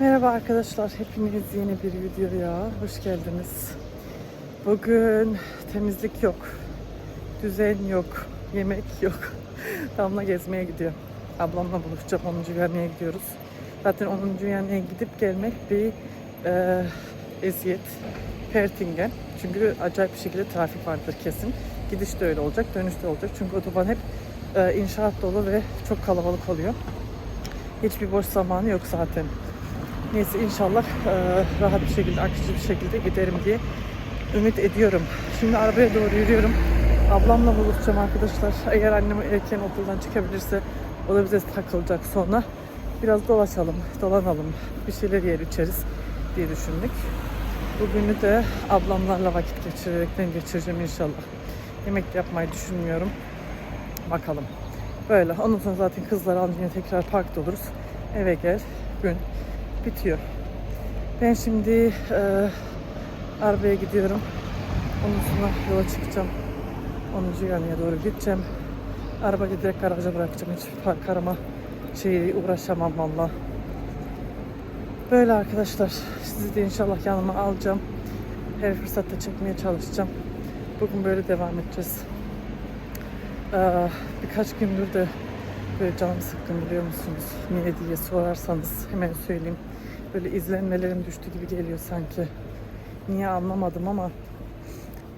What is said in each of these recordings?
Merhaba arkadaşlar, hepiniz yeni bir videoya hoş geldiniz. Bugün temizlik yok, düzen yok, yemek yok. Damla gezmeye gidiyor. Ablamla buluşacağım, 10. yerneğe gidiyoruz. Zaten 10. yerneğe gidip gelmek bir e, eziyet. Pertingen. Çünkü acayip bir şekilde trafik vardır kesin. Gidiş de öyle olacak, dönüş de olacak. Çünkü otoban hep e, inşaat dolu ve çok kalabalık oluyor. Hiçbir boş zamanı yok zaten. Neyse inşallah e, rahat bir şekilde, akıcı bir şekilde giderim diye ümit ediyorum. Şimdi arabaya doğru yürüyorum. Ablamla buluşacağım arkadaşlar. Eğer annem erken okuldan çıkabilirse o da bize takılacak sonra. Biraz dolaşalım, dolanalım, bir şeyler yer içeriz diye düşündük. Bugünü de ablamlarla vakit geçirerekten geçireceğim inşallah. Yemek yapmayı düşünmüyorum. Bakalım. Böyle. Ondan sonra zaten kızları alınca tekrar parkta oluruz. Eve gel. Gün bitiyor. Ben şimdi e, arabaya gidiyorum. Ondan sonra yola çıkacağım. 10. yanıya doğru gideceğim. Arabayı direkt garaja bırakacağım. Hiç park arama şeyi uğraşamam valla. Böyle arkadaşlar. Sizi de inşallah yanıma alacağım. Her fırsatta çekmeye çalışacağım. Bugün böyle devam edeceğiz. Ee, birkaç gündür de böyle canım sıkkın biliyor musunuz? Niye diye sorarsanız hemen söyleyeyim. Böyle izlenmelerim düştü gibi geliyor sanki. Niye anlamadım ama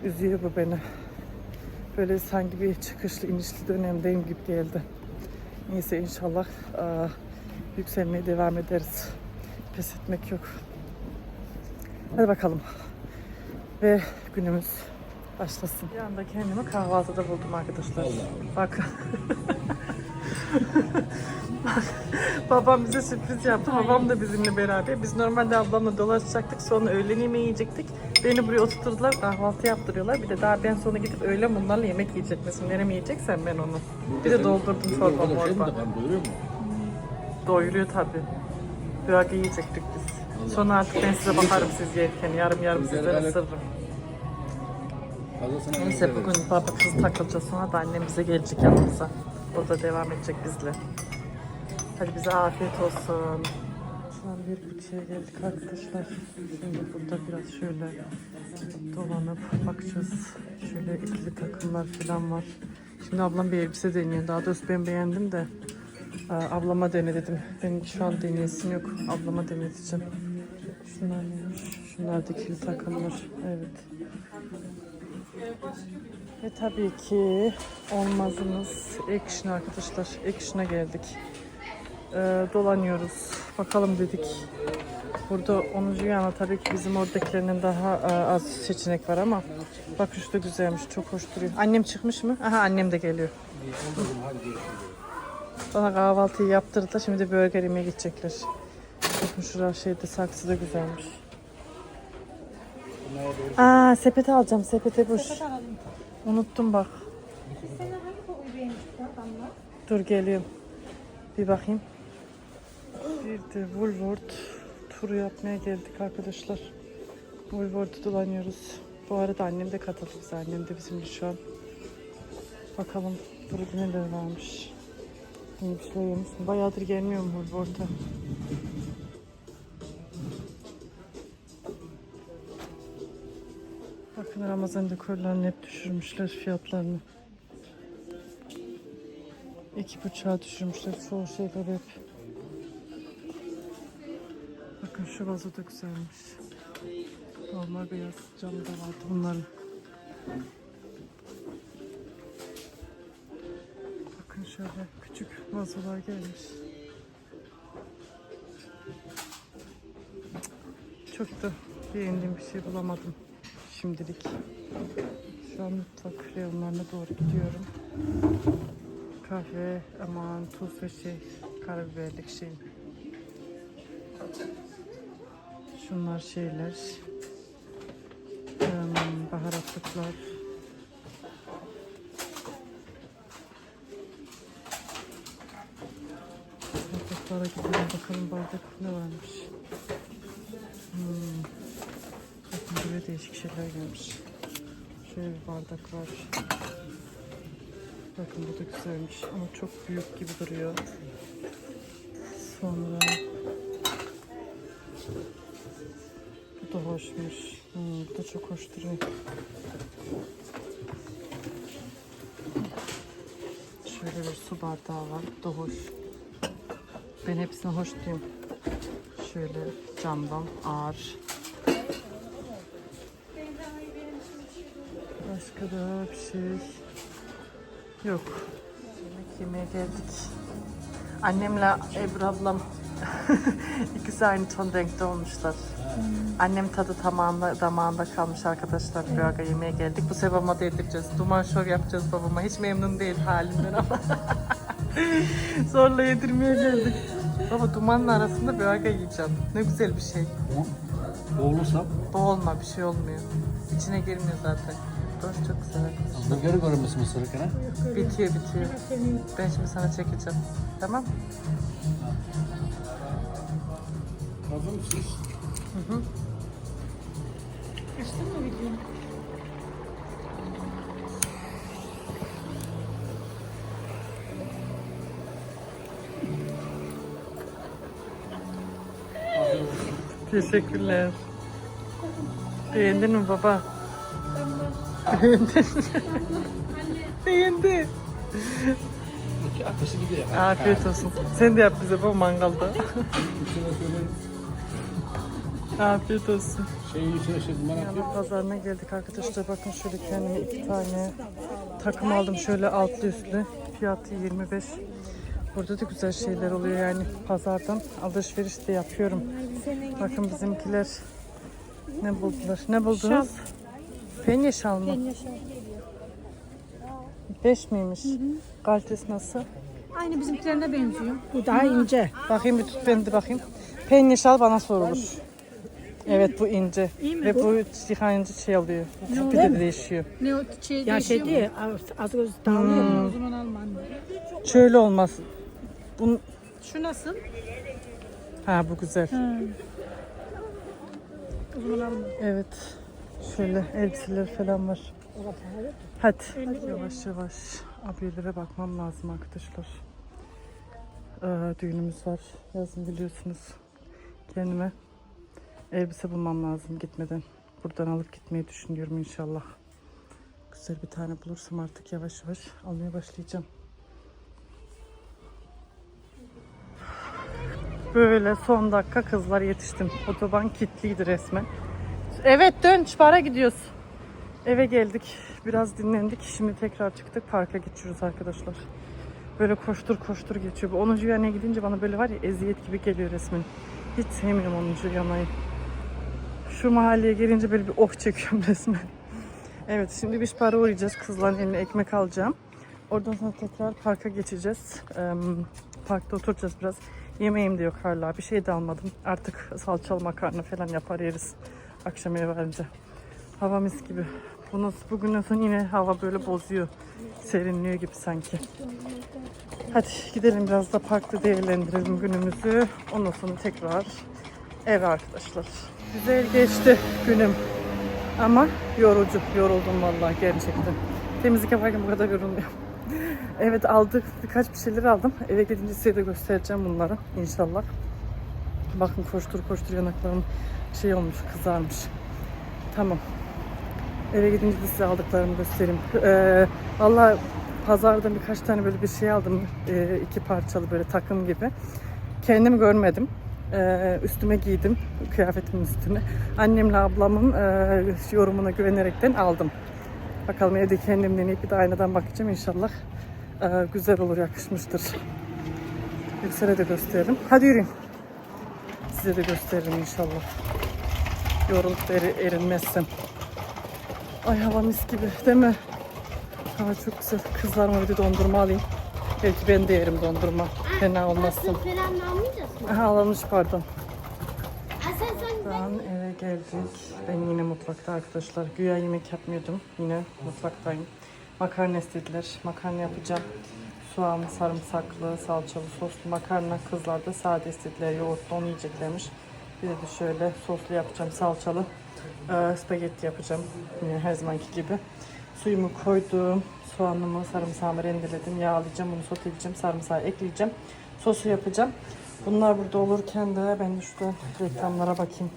üzüyor bu beni. Böyle sanki bir çıkışlı inişli dönemdeyim gibi geldi. Neyse inşallah aa, yükselmeye devam ederiz. Pes etmek yok. Hadi bakalım. Ve günümüz başlasın. Bir anda kendimi kahvaltıda buldum arkadaşlar. Bak. Bak, Babam bize sürpriz yaptı. Babam da bizimle beraber. Biz normalde ablamla dolaşacaktık. Sonra öğlen yemeği yiyecektik. Beni buraya oturtturdular. Kahvaltı yaptırıyorlar. Bir de daha ben sonra gidip öğlen bunlarla yemek yiyecek misin? Nereye yiyeceksen ben onu. Bir de doldurdum orada. doyuruyor mu? Doyuruyor tabii. Böyle yiyecektik biz. Sonra artık ben size bakarım siz yerken. Yarım yarım sizden ısırırım. Neyse bugün baba kız takılacağız sonra da annem bize gelecek yanımıza. O da devam edecek bizle. Hadi bize afiyet olsun. Şu an bir bütçeye geldik arkadaşlar. Şimdi burada biraz şöyle dolanıp bakacağız. Şöyle ikili takımlar falan var. Şimdi ablam bir elbise deniyor. Daha doğrusu ben beğendim de e, ablama dene dedim. Benim şu an deneyesim yok. Ablama deneteceğim. Şunlar neymiş? Şunlar da ikili takımlar. Evet. Ve tabii ki olmazımız Action arkadaşlar. Action'a geldik. Ee, dolanıyoruz. Bakalım dedik. Burada 10. yana tabii ki bizim oradakilerinden daha e, az seçenek var ama bak şu da güzelmiş. Çok hoş duruyor. Annem çıkmış mı? Aha annem de geliyor. Bana kahvaltıyı yaptırdı. Şimdi burger yemeye gidecekler. Bakın şurada şeyde saksı da güzelmiş. Aa sepet alacağım. Sepete boş. Unuttum bak. Dur geliyorum. Bir bakayım. Bir de Woolworth turu yapmaya geldik arkadaşlar. Woolworth'u dolanıyoruz. Bu arada annem de katıldı bize. Annem de bizimle şu an. Bakalım burada neler varmış. Yeni bir şeyler yemiş mi? Bayağıdır gelmiyorum Woolworth'a. Bakın Ramazan dekorlarını hep düşürmüşler fiyatlarını. İki buçuğa düşürmüşler çoğu şeyler hep. Şu vazo da güzelmiş. Normal beyaz cam da vardı bunların. Bakın şöyle küçük vazolar gelmiş. Çok da beğendiğim bir şey bulamadım şimdilik. Şu an mutfak reyonlarına doğru gidiyorum kahve, aman tuz ve şey, karabiberlik şey. Şunlar şeyler. Baharatlıklar. Bardaklara gidelim bakalım bardak ne varmış. Hmm. Bakın buraya değişik şeyler gelmiş. Şöyle bir bardak var. Bakın bu da güzelmiş ama çok büyük gibi duruyor. Sonra Bu da hoşmuş. Hmm, bu da çok hoş duruyor. Şöyle bir su bardağı var. Bu da hoş. Ben hepsine hoş diyorum. Şöyle camdan ağır. Başka da bir şey yok. Yemek yemeye geldik. Annemle Ebru ablam ikisi aynı ton renkte olmuşlar. Annem tadı tamamında, damağında kalmış arkadaşlar. Bir aga yemeğe geldik. Bu sefer babama da yedireceğiz. Duman şov yapacağız babama. Hiç memnun değil halimden ama. Zorla yedirmeye geldik. Baba dumanla arasında bir aga yiyeceğim. Ne güzel bir şey. Boğulursam Boğulma bir şey olmuyor. İçine girmiyor zaten. Doş çok güzel. aslında göre görünmesi mi sırıkına? Bitiyor bitiyor. Ben şimdi sana çekeceğim. Tamam Hazır mısınız? Açtın mı videoyu? Teşekkürler. Beğendin mi baba? Beğendi. İki ateşi gidiyor. Afiyet olsun. Sen de yap bize bu mangalda. Afiyet olsun. şeyi içine şey duman atıyor. Yalı pazarına geldik arkadaşlar. Bakın şöyle kendime iki tane takım aldım. Şöyle altlı üstlü. Fiyatı 25. Burada da güzel şeyler oluyor yani pazardan alışveriş de yapıyorum. Bakın bizimkiler ne buldular? Ne buldunuz? Penye şal mı? Beş miymiş? Kalitesi nasıl? Aynı bizimkilerine benziyor. Bu daha ince. Bakayım bir tut beni de bakayım. Penye şal bana sorulur. Evet bu ince. Ve bu yıkayınca şey oluyor. Tipi de değişiyor. Ne o şey Ya şey değil, az, az göz dağılıyor. Hmm. O zaman alma anne. Şöyle olmaz. Bunun... Şu nasıl? Ha bu güzel. O zaman alma. Evet. Şöyle elbiseler falan var. Hadi. Yavaş yavaş abiyelere bakmam lazım arkadaşlar. Ee, düğünümüz var. Yazın biliyorsunuz. Kendime elbise bulmam lazım gitmeden. Buradan alıp gitmeyi düşünüyorum inşallah. Güzel bir tane bulursam artık yavaş yavaş almaya başlayacağım. Böyle son dakika kızlar yetiştim. Otoban kilitliydi resmen. Evet dön para gidiyoruz. Eve geldik. Biraz dinlendik. Şimdi tekrar çıktık. Parka geçiyoruz arkadaşlar. Böyle koştur koştur geçiyor. Bu 10. yanaya gidince bana böyle var ya eziyet gibi geliyor resmen. Hiç sevmiyorum 10. yanayı. Şu mahalleye gelince böyle bir oh çekiyorum resmen. Evet şimdi bir para uğrayacağız. Kızların eline ekmek alacağım. Oradan sonra tekrar parka geçeceğiz. Eee, parkta oturacağız biraz. Yemeğim de yok hala. Bir şey de almadım. Artık salçalı makarna falan yapar yeriz. Akşam eve varınca. Hava mis gibi. Bu nasıl bugün nasıl yine hava böyle bozuyor. Serinliyor gibi sanki. Hadi gidelim biraz da parkta değerlendirelim günümüzü. Ondan sonra tekrar eve arkadaşlar. Güzel geçti günüm. Ama yorucu. Yoruldum vallahi gerçekten. Temizlik yaparken bu kadar yorulmuyorum. Evet aldık. Birkaç bir şeyler aldım. Eve gidince size de göstereceğim bunları inşallah. Bakın koştur koştur yanaklarım şey olmuş kızarmış. Tamam. Eve gidince size aldıklarımı göstereyim. Ee, Valla pazardan birkaç tane böyle bir şey aldım. Ee, iki parçalı böyle takım gibi. Kendim görmedim. Ee, üstüme giydim. Kıyafetimin üstüne. Annemle ablamın e, yorumuna güvenerekten aldım. Bakalım evde kendim deneyip bir de aynadan bakacağım inşallah. Ee, güzel olur, yakışmıştır. Yüksel'e de gösteririm. Hadi yürüyün. Size de gösteririm inşallah. Yorulup eri- erinmezsem. Ay hava mis gibi değil mi? Hava çok güzel. Kızlarıma bir de dondurma alayım. Belki ben de yerim dondurma. Fena olmazsın. Falan almayacağız mı? Aha alınmış pardon. Ha, sen sen Şu an eve geldik. Ben yine mutfakta arkadaşlar. Güya yemek yapmıyordum. Yine mutfaktayım. Makarna istediler. Makarna yapacağım. Soğanlı, sarımsaklı, salçalı, soslu makarna. Kızlar da sade istediler. Yoğurtlu onu yiyeceklermiş. Bir de, de şöyle soslu yapacağım. Salçalı. Ee, spagetti yapacağım. Yine her zamanki gibi. Suyumu koydum. Soğanımı, sarımsağımı rendeledim. Yağlayacağım. Bunu soteleyeceğim. Sarımsağı ekleyeceğim. Sosu yapacağım. Bunlar burada olurken de ben işte reklamlara bakayım.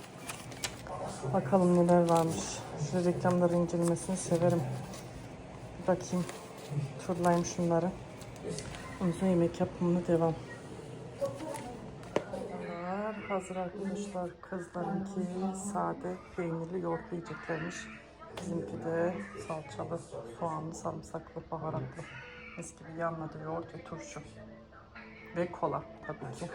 Bakalım neler varmış. Şu reklamları incelemesini severim. Bakayım. Turlayayım şunları. Sonra yemek yapımına devam. Bunlar hazır arkadaşlar. Kızlarınki sade peynirli yoğurtlu yiyeceklermiş. Bizimki de salçalı, soğanlı, sarımsaklı, baharatlı. Mis gibi yanına da yoğurt ve turşu. Ve kola tabii ki.